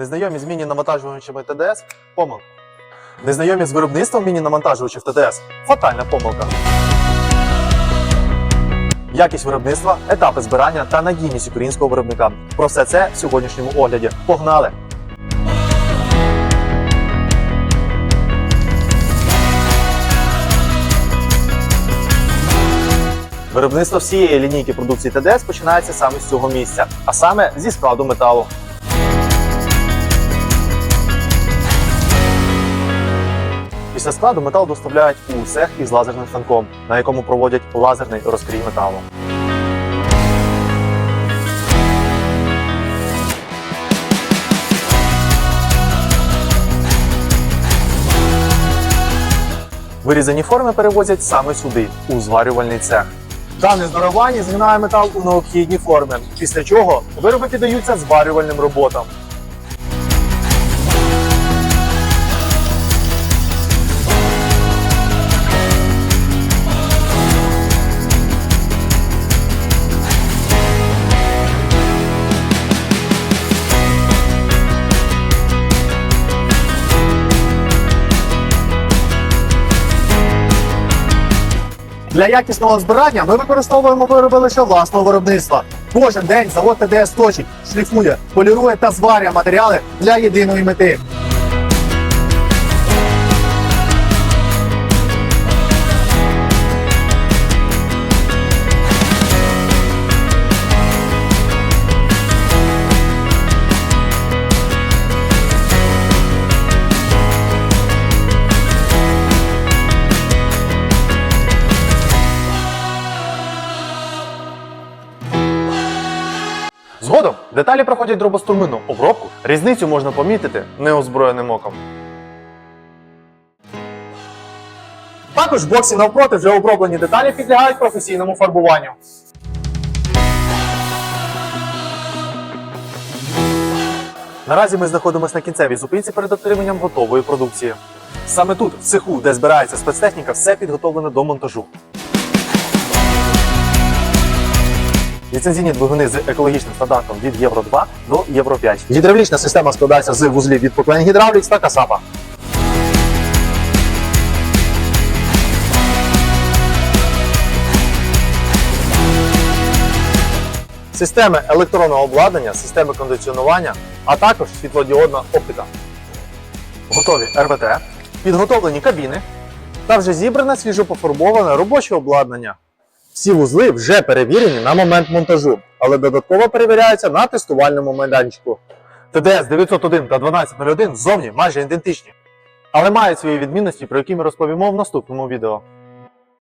Незнайомі з міні-навантажувачами ТДС помилка. Незнайомі з виробництвом міні-навантажувачів ТДС фатальна помилка. Якість виробництва, етапи збирання та надійність українського виробника. Про все це в сьогоднішньому огляді. Погнали! Виробництво всієї лінійки продукції ТДС починається саме з цього місця, а саме зі складу металу. Після складу метал доставляють у цех із лазерним станком, на якому проводять лазерний розкрій металу. Вирізані форми перевозять саме сюди, у зварювальний цех. Дане здарування згинає метал у необхідні форми, після чого вироби піддаються зварювальним роботам. Для якісного збирання ми використовуємо вироби лише власного виробництва. Кожен день завод ТДС точить, шліфує, полірує та зварює матеріали для єдиної мети. Згодом деталі проходять дробостурминну обробку. Різницю можна помітити неозброєним оком. Також в боксі навпроти вже оброблені деталі підлягають професійному фарбуванню. Наразі ми знаходимося на кінцевій зупинці перед отриманням готової продукції. Саме тут, в цеху, де збирається спецтехніка, все підготовлено до монтажу. Ліцензійні двигуни з екологічним стандартом від Євро 2 до Євро 5. Гідравлічна система складається з вузлів від поклень гідравлікс та касапа. Системи електронного обладнання, системи кондиціонування, а також світлодіодна оптика. Готові РВТ, підготовлені кабіни та вже зібране свіжо пофарбоване робоче обладнання. Всі вузли вже перевірені на момент монтажу, але додатково перевіряються на тестувальному майданчику. ТДС 901 та 1201 зовні майже ідентичні, але мають свої відмінності, про які ми розповімо в наступному відео.